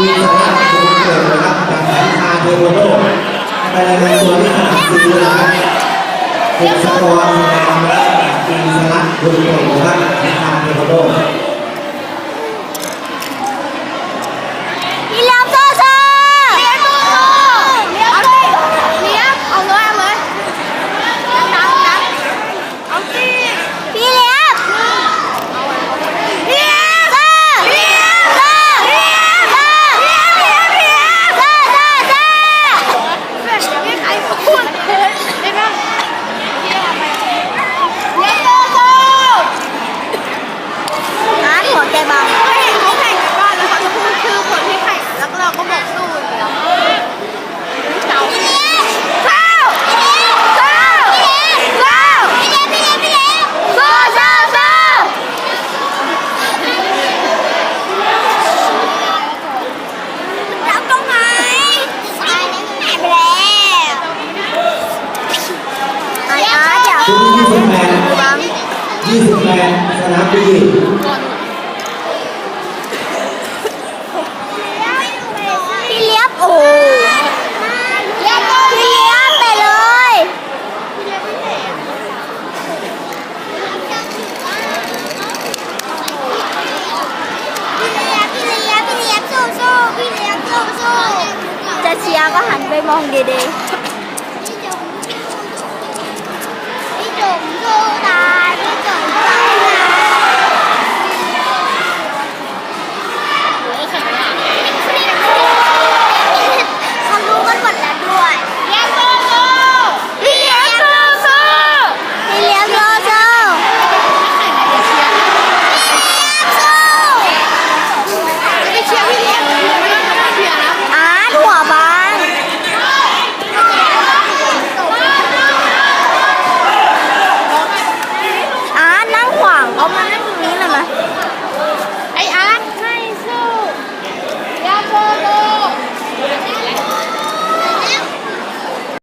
มีสระบุญเกิดนะครับจากสายคาเทโวโดไปรายงานตัวที่สนามซีนะครับเป็นสกอร์คะแนนและปีสระบุญเกิดนะครับสายคาเทโวโด พี่เลี้ยงโซ่โซ่เลี้ยงโซ่โซ่เลี้ยงเอาเลยเลี้ยงเอาเลยเอาเลยนับนับนับเอาสิพี่เลี้ยงพี่เลี้ยงโซ่พี่เลี้ยงโซ่พี่เลี้ยงโซ่พี่เลี้ยงพี่เลี้ยงพี่เลี้ยงโซ่โซ่โซ่ไม่ใครพูดได้ไหมเลี้ยงโซ่โซ่ร้านหัวใจบางเขาเห็นเขาแข่งกันบ้านแล้วเขาจะพูดชื่อคนที่แข่งแล้วเราก็บอกสู้อย่างเดียวเจ้าพี่เลี้ยงเข้าพี่เลี้ยงเข้าพี่เลี้ยงเข้าพี่เลี้ยงพี่เลี้ยงพี่เลี้ยงสู้สู้สู้จับตรงไหนหายไปแล้วไอ้อาร์ตอย่า ชุดที่สิบแปดยี่สิบแปดสนามบีพี่เลี้ยบโอ้พี่เลี้ยบไปเลยพี่เลียบพี่เลี้ยบพี่เลี้ยบสู้สู้พี่เลี้ยบสู้สู้จะเชียร์ก็หันไปมองดีๆ